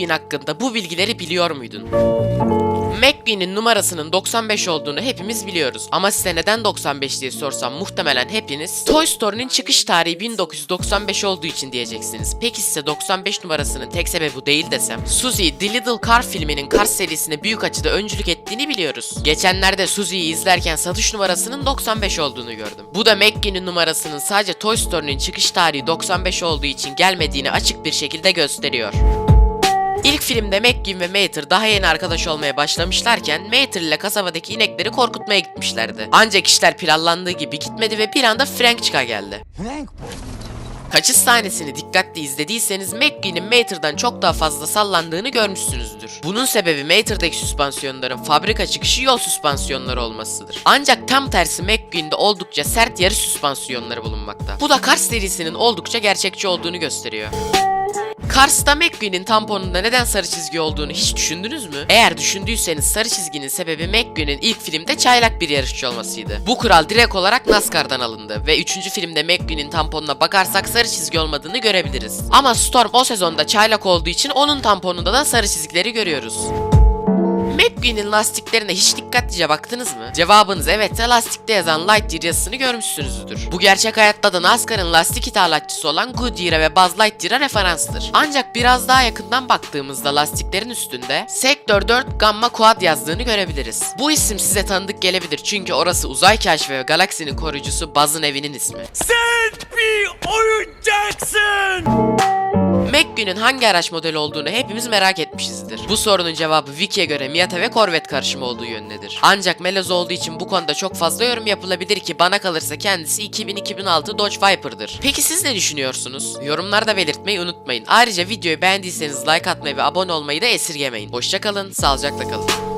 McQueen hakkında bu bilgileri biliyor muydun? McQueen'in numarasının 95 olduğunu hepimiz biliyoruz. Ama size neden 95 diye sorsam muhtemelen hepiniz Toy Story'nin çıkış tarihi 1995 olduğu için diyeceksiniz. Peki size 95 numarasının tek sebebi bu değil desem? Suzy, The Little Car filminin Cars serisine büyük açıda öncülük ettiğini biliyoruz. Geçenlerde Suzy'yi izlerken satış numarasının 95 olduğunu gördüm. Bu da McQueen'in numarasının sadece Toy Story'nin çıkış tarihi 95 olduğu için gelmediğini açık bir şekilde gösteriyor. İlk filmde McGinn ve Mater daha yeni arkadaş olmaya başlamışlarken Mater ile kasabadaki inekleri korkutmaya gitmişlerdi. Ancak işler planlandığı gibi gitmedi ve bir anda Frank çıka geldi. Kaçış sahnesini dikkatli izlediyseniz McGinn'in Mater'dan çok daha fazla sallandığını görmüşsünüzdür. Bunun sebebi Mater'daki süspansiyonların fabrika çıkışı yol süspansiyonları olmasıdır. Ancak tam tersi McGinn'de oldukça sert yarış süspansiyonları bulunmakta. Bu da Cars serisinin oldukça gerçekçi olduğunu gösteriyor. Cars'ta McQueen'in tamponunda neden sarı çizgi olduğunu hiç düşündünüz mü? Eğer düşündüyseniz sarı çizginin sebebi McQueen'in ilk filmde çaylak bir yarışçı olmasıydı. Bu kural direkt olarak NASCAR'dan alındı ve 3. filmde McQueen'in tamponuna bakarsak sarı çizgi olmadığını görebiliriz. Ama Storm o sezonda çaylak olduğu için onun tamponunda da sarı çizgileri görüyoruz. McQueen'in lastiklerine hiç dikkatlice baktınız mı? Cevabınız evetse lastikte yazan Lightyear yazısını görmüşsünüzdür. Bu gerçek hayatta da NASCAR'ın lastik ithalatçısı olan Goodyear'a ve Buzz Lightyear'a referanstır. Ancak biraz daha yakından baktığımızda lastiklerin üstünde Sector 4 Gamma Quad yazdığını görebiliriz. Bu isim size tanıdık gelebilir çünkü orası uzay keşfi ve galaksinin koruyucusu Buzz'ın evinin ismi. Sen bir oyuncaksın. McQueen'in hangi araç modeli olduğunu hepimiz merak etmişizdir. Bu sorunun cevabı Wiki'ye göre Miata ve Corvette karışımı olduğu yönündedir. Ancak Meloz olduğu için bu konuda çok fazla yorum yapılabilir ki bana kalırsa kendisi 2000-2006 Dodge Viper'dır. Peki siz ne düşünüyorsunuz? Yorumlarda belirtmeyi unutmayın. Ayrıca videoyu beğendiyseniz like atmayı ve abone olmayı da esirgemeyin. Hoşçakalın, sağlıcakla kalın.